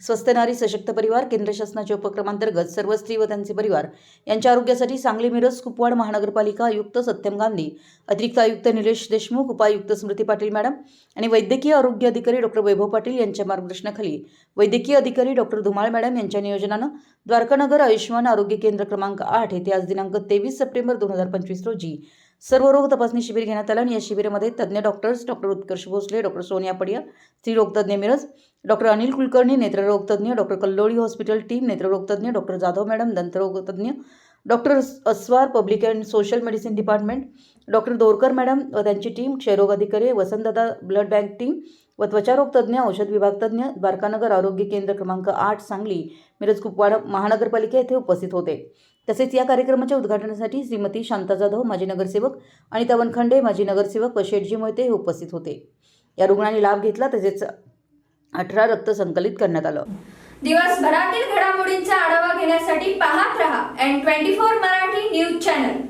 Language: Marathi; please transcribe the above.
स्वस्त नारी सशक्त परिवार केंद्र शासनाच्या उपक्रमांतर्गत सर्व स्त्री व त्यांचे परिवार यांच्या आरोग्यासाठी सांगली मिरज कुपवाड महानगरपालिका आयुक्त सत्यम गांधी अतिरिक्त आयुक्त निलेश देशमुख उपायुक्त स्मृती पाटील मॅडम आणि वैद्यकीय आरोग्य अधिकारी डॉक्टर वैभव पाटील यांच्या मार्गदर्शनाखाली वैद्यकीय अधिकारी डॉक्टर धुमाळ मॅडम यांच्या नियोजनानं द्वारकानगर आयुष्यमान आरोग्य केंद्र क्रमांक आठ येथे आज दिनांक तेवीस सप्टेंबर दोन हजार पंचवीस रोजी सर्व रोग तपासणी शिबिर घेण्यात आलं आणि या शिबिरामध्ये तज्ज्ञ doctors doctor Utkarsh Bhosale doctor Sonia Padiya स्त्रीरोगतज्ञ Miraj doctor Anil Kulkarni नेत्ररोगतज्ञ डॉक्टर कल्लोळी हॉस्पिटल टीम नेत्ररोगतज्ञ doctor Jadhav madam दंतरोगतज्ञ doctor Aswar public and social medicine department doctor Dorkar madam व त्यांची टीम क्षयरोग अधिकारी वसंतदादा ब्लड बँक टीम व त्वचारोग तज्ज्ञ औषध विभाग तज्ज्ञ द्वारकानगर आरोग्य केंद्र क्रमांक आठ सांगली मिरज कुपवाड महानगरपालिका येथे उपस्थित होते. तसेच या कार्यक्रमाच्या उद्घाटनासाठी श्रीमती शांता जाधव माजी नगरसेवक आणि तवन खंडे माजी नगरसेवक व शेठजी मोहिते हे उपस्थित होते. या रुग्णांनी लाभ घेतला तसेच अठरा रक्त संकलित करण्यात आलं. दिवसभरातील घडामोडींचा आढावा घेण्यासाठी पाहत रहा N twenty four Marathi news channel.